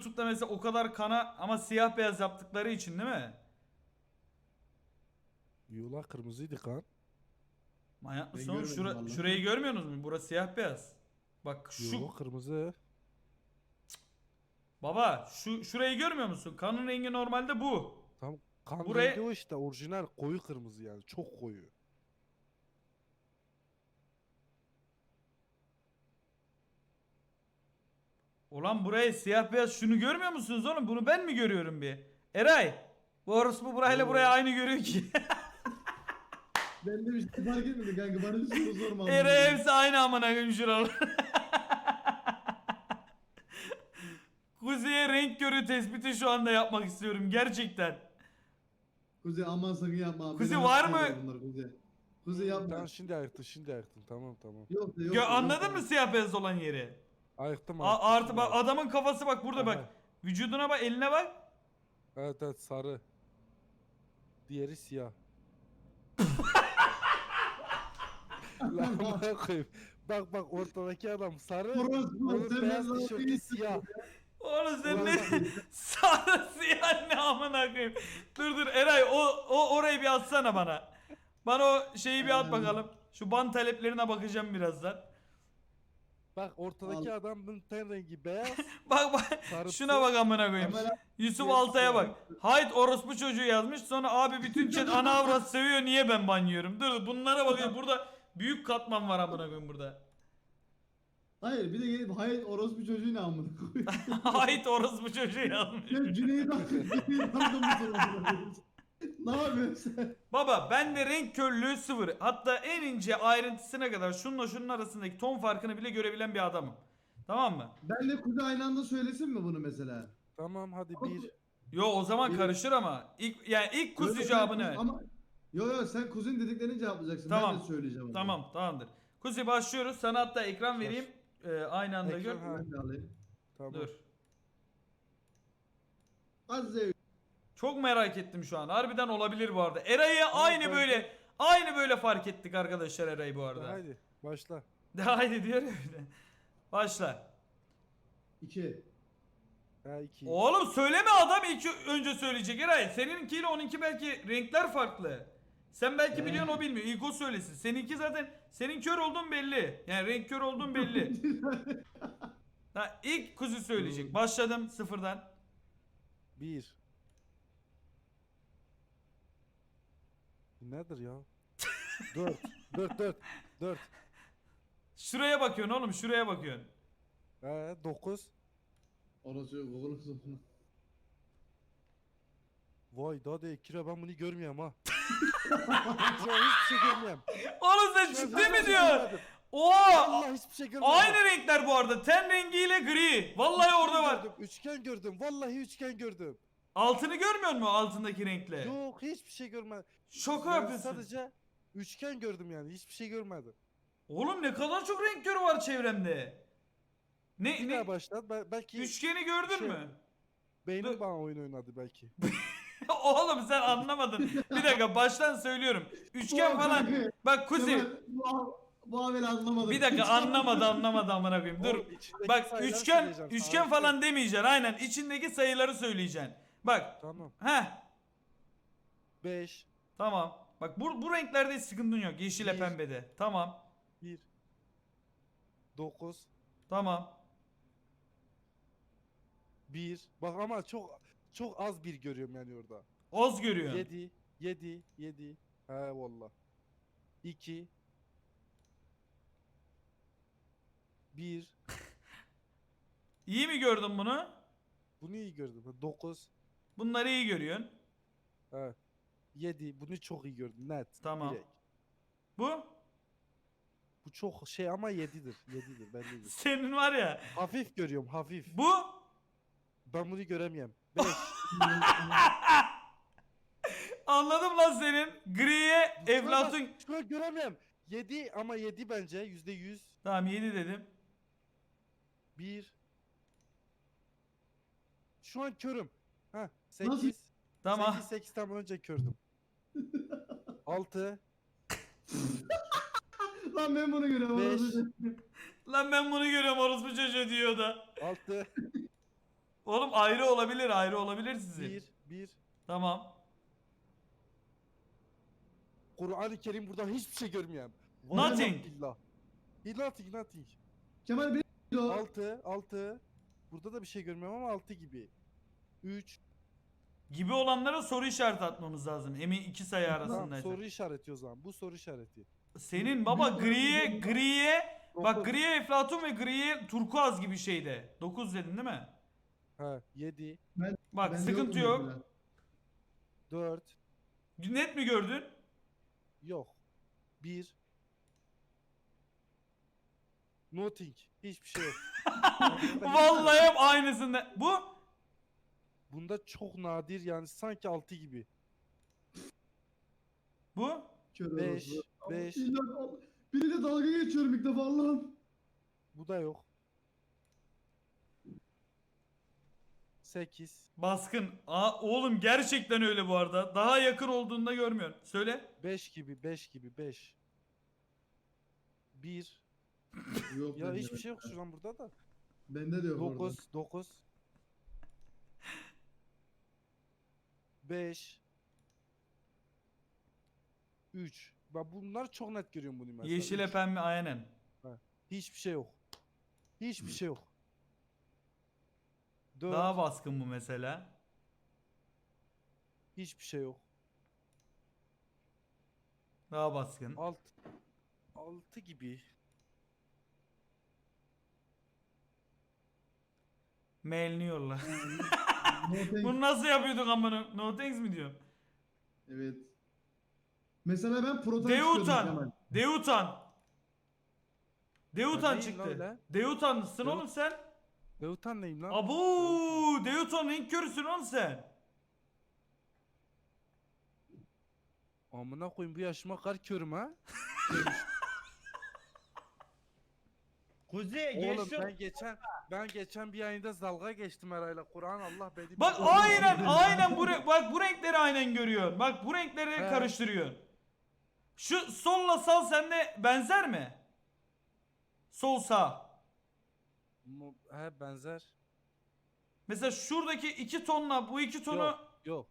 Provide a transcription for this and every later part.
YouTube'da mesela o kadar kana ama siyah beyaz yaptıkları için değil mi? Yola kırmızıydı kan. Manyak Ben mısın oğlum? görmedim Şura- vallahi. şurayı görmüyorsunuz mu? Burası siyah beyaz. Bak şu Yo kırmızı. baba şu şurayı görmüyor musun? Kanın rengi normalde bu. Tam kan Buraya- rengi o işte orijinal koyu kırmızı yani çok koyu. Ulan buraya siyah beyaz şunu görmüyor musunuz oğlum? Bunu ben mi görüyorum bir? Eray. Bu orospu burayla buraya aynı görüyor ki. Ben de bir şey fark etmedim kanka. Bana bir soru sorma. Eray hepsi aynı amına koyayım şuralar. Kuzey'e renk körü tespiti şu anda yapmak istiyorum gerçekten. Kuzey aman sakın yapma. Kuzey Beni var mı? Bunlar, Kuzey. Kuzey yapma. Tamam şimdi ayıktın şimdi ayıktın tamam tamam. Yok yok. Gö- anladın yok da. mı siyah beyaz olan yeri? Ayıktım A- artı bak adamın kafası bak burada bak. Aha. Vücuduna bak, eline bak. Evet evet sarı. Diğeri siyah. Lan bana koyayım. Bak bak ortadaki adam sarı. Onun sen beyaz sana tişörtü siyah. Oğlum sen ne sarı siyah ne amına koyayım. Dur dur Eray o, o orayı bir atsana bana. Bana o şeyi bir at bakalım. Şu ban taleplerine bakacağım birazdan. Bak ortadaki adamın ten rengi beyaz. Bak bak Sarısı. şuna bak amına koyayım. Kamera- Yusuf Altay'a bak. Hayt orospu çocuğu yazmış. Sonra abi bütün chat ana avrat seviyor niye ben banlıyorum? Dur bunlara bakıyor. Burada büyük katman var amına koyayım burada. Hayır bir de gelip hayır orospu çocuğu ne amına koyayım. Hayt orospu çocuğu yazmış. Ya Cüneyt Arkın Cüneyt Arkın mı sorun? Ne yapıyorsun sen? Baba bende renk körlüğü sıfır. Hatta en ince ayrıntısına kadar şununla şunun arasındaki ton farkını bile görebilen bir adamım. Tamam mı? Ben de Kuzey aynı anda söylesin mi bunu mesela? tamam hadi bir. Yo o zaman karışır ama. İlk, yani ilk kuzu Öyle cevabı sen- ne? Ama Yo yo sen kuzin dediklerini cevaplayacaksın. Tamam. Ben de söyleyeceğim. onu. Tamam tamamdır. Kuzi başlıyoruz. Sana hatta ekran vereyim. Ee, aynı anda Ekran, gör. ha. Ben de alayım. Tamam. Dur. Azze Çok merak ettim şu an. Harbiden olabilir bu arada. Eray'ı aynı ben- böyle aynı böyle fark ettik arkadaşlar Eray'ı bu arada. Haydi başla. De haydi diyor ya bir de. Başla. 2. Ha iki. Oğlum söyleme adam ilk önce söyleyecek Eray. Seninkiyle onunki belki renkler farklı. Sen belki biliyorsun o bilmiyor. İlk o söylesin. Seninki zaten senin kör olduğun belli. Yani renk kör olduğun belli. ha, ilk kuzu söyleyecek. Başladım sıfırdan. Bir. Bu Nedir ya? dört. Dört dört. Dört. Şuraya bakıyorsun oğlum şuraya bakıyorsun. Ee, dokuz. Orası yok oğlum sonra. Vay daha da kira ben bunu görmüyorum ha. Şu an hiçbir şey görmüyorum. Oğlum sen ciddi mi şey diyorsun? Oha! Allah hiçbir şey görmedim. Aynı renkler bu arada. Ten rengiyle gri. Vallahi orada var. Üçgen gördüm. Vallahi üçgen gördüm. Altını görmüyor musun altındaki renkle? Yok hiçbir şey görmedim. Şaka Ben yapıyorsun. Sadece üçgen gördüm yani. Hiçbir şey görmedim. Oğlum ne kadar çok renk körü var çevremde. Ne Bir ne? daha başlat. Ben, belki Üçgeni gördün Şey- mü? beynim bana oyun oynadı belki. Oğlum sen anlamadın. Bir dakika baştan söylüyorum. Üçgen falan. Bak Kuzi. Bu, bu haberi anlamadım. Bir dakika anlamadı anlamadı amına koyayım. Dur. Oğlum, içindeki Bak sayıları üçgen söyleyeceğim üçgen falan demeyeceksin. Aynen içindeki sayıları söyleyeceksin. Bak. Tamam. Heh. 5 Tamam. Bak bu, bu renklerde hiç sıkıntın yok. Yeşile Bir. pembede. Tamam. 1 9 Tamam. 1 Bak ama çok çok az bir görüyorum yani orada. Oz görüyorsun. 7 7 7 He valla. 2 1 İyi mi gördün bunu? Bunu iyi gördüm. 9 Bunları iyi görüyorsun. He 7 bunu çok iyi gördüm net. Tamam. direkt. Bu Bu çok şey ama 7'dir. 7'dir ben de senin var ya. Hafif görüyorum hafif. Bu Ben bunu göremiyorum. 5 anladım lan senin. Griye Eflatun. Şu an göremiyorum. 7 ama 7 bence %100. Tamam 7 dedim. 1 Şu an körüm. Ha Nasıl? 8 Tamam. 8 8 tam önce kördüm. 6 Lan ben bunu görüyorum. Beş. Lan ben bunu görüyorum orospu çocuğu diyor da. 6 Oğlum ayrı olabilir ayrı olabilir sizin. Bir, bir. Tamam. Kur'an-ı Kerim buradan hiçbir şey görmüyorum. Nothing. Billah. Nothing, nothing. Kemal bir o. Altı, altı. Burada da bir şey görmüyorum ama altı gibi. Üç. Gibi olanlara soru işareti atmamız lazım. Emin iki sayı Tamam, arasındaysa. soru işareti o zaman. Bu soru işareti. Senin baba griye griye bak griye eflatun ve griye turkuaz gibi şeyde. 9 dedin değil mi? Ha, yedi, Bak Bende sıkıntı yok yok. mesela. dört. Net mi gördün? Yok. Bir. Nothing. Hiçbir şey yok. Vallahi hep aynısında. Bu Bunda çok nadir yani sanki altı gibi. bu Kör Beş, olası. beş. İlla- Biriyle dalga geçiyorum ilk defa Allah'ım. Bu da yok. Sekiz. baskın. Aa, oğlum gerçekten öyle bu arada. Daha yakın olduğunda görmüyorum. Söyle. Beş gibi, beş gibi, beş. Bir. Yok Ya bende hiçbir şey yok şu an burada da. Bende de yok orada. Dokuz, dokuz. Beş. Üç. Ben bunlar çok net görüyorum bunu mesela. Yeşile Üç. pembe aynen. Hiçbir şey yok. Hiçbir şey yok. Dört. Daha baskın bu mesela. Hiçbir şey yok. Daha baskın. Alt. Altı gibi. Mailiniyorlar. No thanks. Bunu nasıl yapıyorduk amına? No thanks mi diyorum? Evet. Mesela ben Kemal. Deutan. Deutan. Deutan çıktı. Deutan'sın Deut- oğlum sen. Deutan neyim lan? Abu, Deutan renk körüsün oğlum sen. Amına koyayım bu yaşıma kar körüm ha. Kuzey Oğlum ben geçen ben geçen bir yayında dalga geçtim herhalde. Kur'an Allah beni Bak aynen aynen bu re- bak bu renkleri aynen görüyorsun. Bak bu renkleri He. karıştırıyorsun. Şu solla sal sende benzer mi? Sol sağ. Mu- He benzer. Mesela şuradaki iki tonla bu iki tonu Yok, Yok.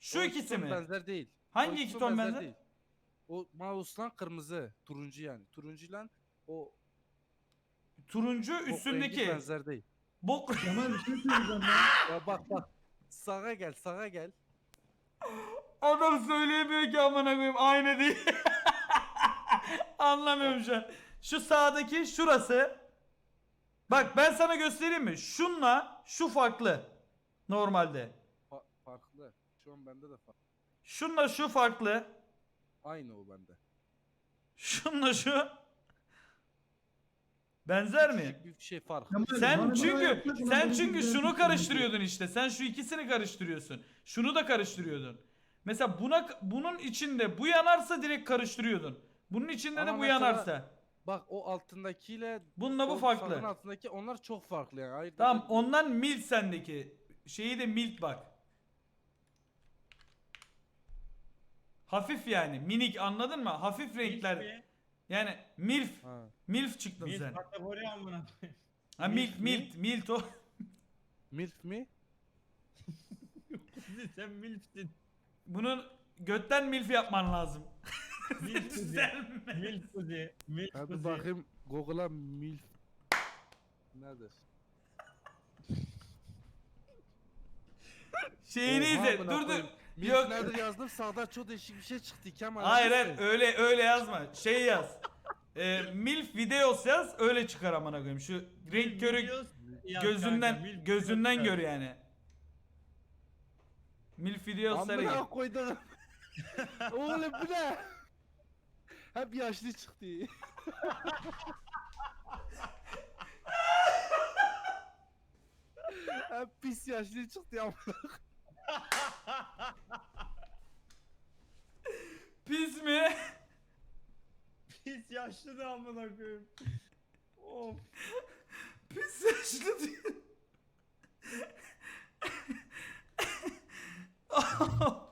şu O ikisi ton mi? Benzer değil. Hangi O iki ton ton benzer? değil. O mouse'lan kırmızı, turuncu yani. Turuncuyla o Turuncu üstündeki. benzer değil. Bok Kemal bir şey söyleyeceğim ya. Ya bak bak. Sağa gel, sağa gel. Adam söyleyemiyor ki amına koyayım aynı değil. Anlamıyorum şu an. Şu sağdaki şurası. Bak ben sana göstereyim mi? Şunla şu farklı. Normalde. Fa- farklı. Şu an bende de farklı. Şunla şu farklı. Aynı o bende. Şunla şu. Benzer mi? Bir şey fark. Sen bana çünkü sen çünkü şunu karıştırıyordun işte. Sen şu ikisini karıştırıyorsun. Şunu da karıştırıyordun. Mesela buna bunun içinde bu yanarsa direkt karıştırıyordun. Bunun içinde Ama de bu mesela- yanarsa. Bak o altındakiyle Bununla bu o farklı. altındaki onlar çok farklı yani. Ayırt Tamam ondan mild sendeki. Şeyi de mild bak. Hafif yani minik anladın mı? Hafif renkler. Yani milf. Ha. Milf çıktın Bir sen. kategori amına koyayım. Ha milf mi? mild mild o. Milf mi? Sen milfsin. Bunun götten milf yapman lazım. Milf Kuzey. Sen mi? Milf Kuzey. Milf Hadi bakayım Google'a milf nedir? Şeyini Oha izle. amına Dur dur. koyayım. Milf Yok. nedir yazdım sağda çok değişik bir şey çıktı Kemal. Hayır hayır öyle öyle yazma. Şey yaz. Ee, milf videos yaz öyle çıkar amına koyayım. Şu renk körü gözünden gözünden gör yani. Milf videos gir. Amına koydum. Oğlum bu ne? Hep yaşlı çıktı. Hep pis yaşlı çıktı ya. Pis mi? Pis yaşlı da amına koyayım. Of. Pis yaşlı diyor.